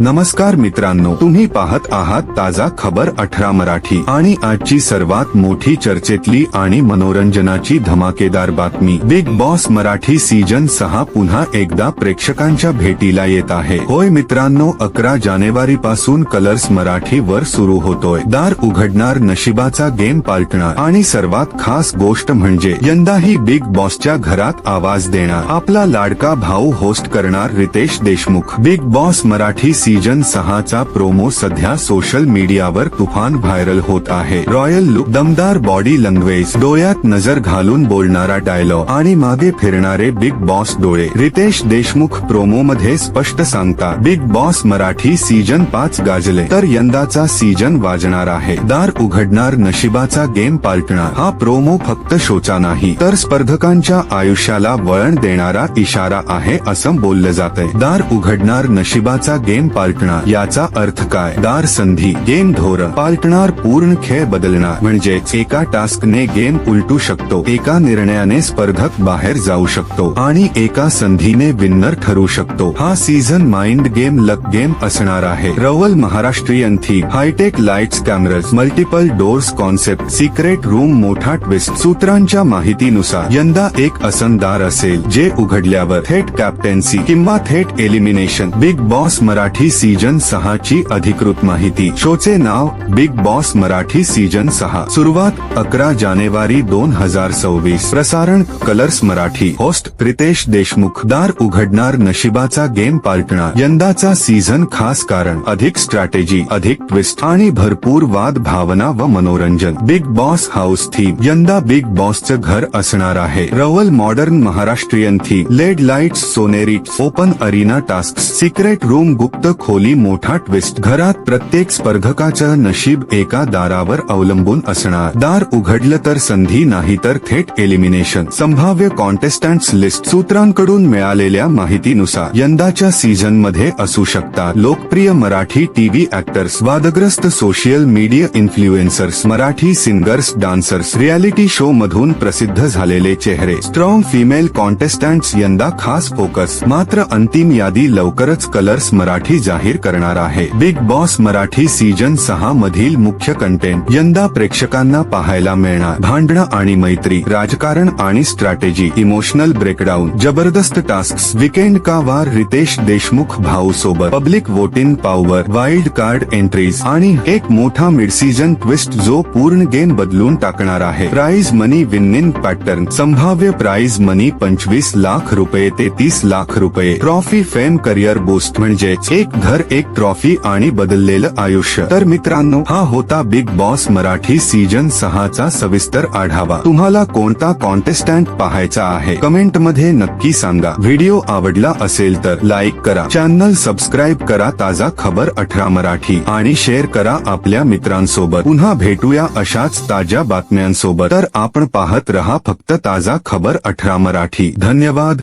नमस्कार मित्रांनो तुम्ही पाहत आहात ताजा खबर अठरा मराठी. आणि आजची सर्वात मोठी चर्चेतली आणि मनोरंजनाची धमाकेदार बातमी. बिग बॉस मराठी सीजन सहा पुन्हा एकदा प्रेक्षकांच्या भेटीला येत आहे. होय मित्रांनो अकरा जानेवारी पासून कलर्स मराठी वर सुरू होतोय. दार उघडणार नशिबाचा गेम पालटणार. आणि सर्वात खास गोष्ट म्हणजे यंदाही बिग बॉसच्या घरात आवाज देणार. आपला लाडका भाऊ होस्ट करणार Riteish Deshmukh. Big Boss Marathi season सहाचा प्रोमो सध्या सोशल मीडियावर तुफान व्हायरल होत आहे. रॉयल लुक दमदार बॉडी लँग्वेज डोळ्यात नजर घालून बोलणारा डायलॉग आणि मागे फिरणारे बिग बॉस डोळे. रितेश देशमुख प्रोमो मध्ये स्पष्ट सांगता बिग बॉस मराठी सीजन पाच गाजले तर यंदाचा सीजन वाजणार आहे. दार उघडणार नशिबाचा गेम पालटणार. हा प्रोमो फक्त शोचा नाही तर स्पर्धकांच्या आयुष्याला वळण देणारा इशारा आहे असं बोललं जातंय. दार उघडणार नशिबाचा गेम पालटणार? याचा अर्थ काय? दार संधी गेम धोरण. पालटणार पूर्ण खेळ बदलणार. म्हणजेच एका टास्कने गेम उलटू शकतो. एका निर्णयाने स्पर्धक बाहेर जाऊ शकतो. आणि एका संधीने विन्नर ठरू शकतो. हा season mind game luck game असणार आहे. रवल Maharashtrian theme hi-tech lights cameras multiple doors concept secret room मोठा ट्विस्ट सूत्रांच्या माहितीनुसार यंदा एक असनदार असेल जे उघडल्यावर थेट कॅप्टन्सी किंवा थेट elimination Big Boss Marathi Marathi season सहा ची अधिकृत माहिती. शोचे नाव बिग बॉस मराठी सीजन सहा. सुरुवात अकरा जानेवारी दोन हजार सव्वीस. प्रसारण कलर्स मराठी. होस्ट प्रितेश देशमुख. दार उघडणार नशिबाचा गेम पालटणार. यंदाचा सीझन खास कारण. अधिक स्ट्रॅटेजी अधिक ट्विस्ट आणि भरपूर वाद भावना व मनोरंजन. Big Boss house theme. यंदा बिग बॉसचं घर असणार आहे. रवल modern Maharashtrian theme LED lights सोनेरी open arena task. Secret room गुप्त खोली मोठा ट्विस्ट घरात प्रत्येक स्पर्धकाचं नशीब एका दारावर अवलंबून असणार. दार उघडलं तर संधी नाही तर थेट एलिमिनेशन संभाव्य कॉन्टेस्टंट्स लिस्ट सूत्रांकडून मिळालेल्या माहितीनुसार यंदाच्या सीझनमध्ये असू शकतात. लोकप्रिय मराठी टीव्ही ऍक्टर्स वादग्रस्त social media influencers Marathi singers dancers reality show मधून प्रसिद्ध झालेले चेहरे. स्ट्रॉंग फिमेल कॉन्टेस्टंट्स यंदा खास फोकस मात्र अंतिम यादी लवकरच कलर्स मराठी जाहीर करणार आहे. बिग बॉस मराठी सीजन सहा मधील मुख्य कंटेंट यंदा प्रेक्षकांना पाहायला मिळणार. भांडणं आणि मैत्री राजकारण आणि स्ट्रॅटेजी इमोशनल ब्रेकडाऊन जबरदस्त टास्क विकेंड का वार रितेश देशमुख भाऊ सोबत public voting power wild card entries आणि एक मोठा मिड सीजन ट्विस्ट जो पूर्ण गेम बदलून टाकणार आहे. प्राइज मनी विनिंग पॅटर्न संभाव्य प्राइज मनी पंचवीस लाख रुपये ते तीस लाख रुपये. ट्रॉफी फेम करिअर बूस्ट म्हणजेच एक घर एक ट्रॉफी आणि बदललेलं आयुष्य. तर मित्रांनो हा होता बिग बॉस मराठी सीजन सहाचा सविस्तर आढावा. तुम्हाला कोणता कॉन्टेस्टंट पाहायचा आहे? कमेंटमध्ये नक्की सांगा. व्हिडिओ आवडला असेल तर लाईक करा. चॅनल सबस्क्राईब करा ताजा खबर अठरा मराठी. आणि शेअर करा आपल्या मित्रांसोबत. पुन्हा भेटूया अशाच ताज्या बातम्यांसोबत. तर आपण पाहत रहा फक्त ताजा खबर अठरा मराठी. धन्यवाद.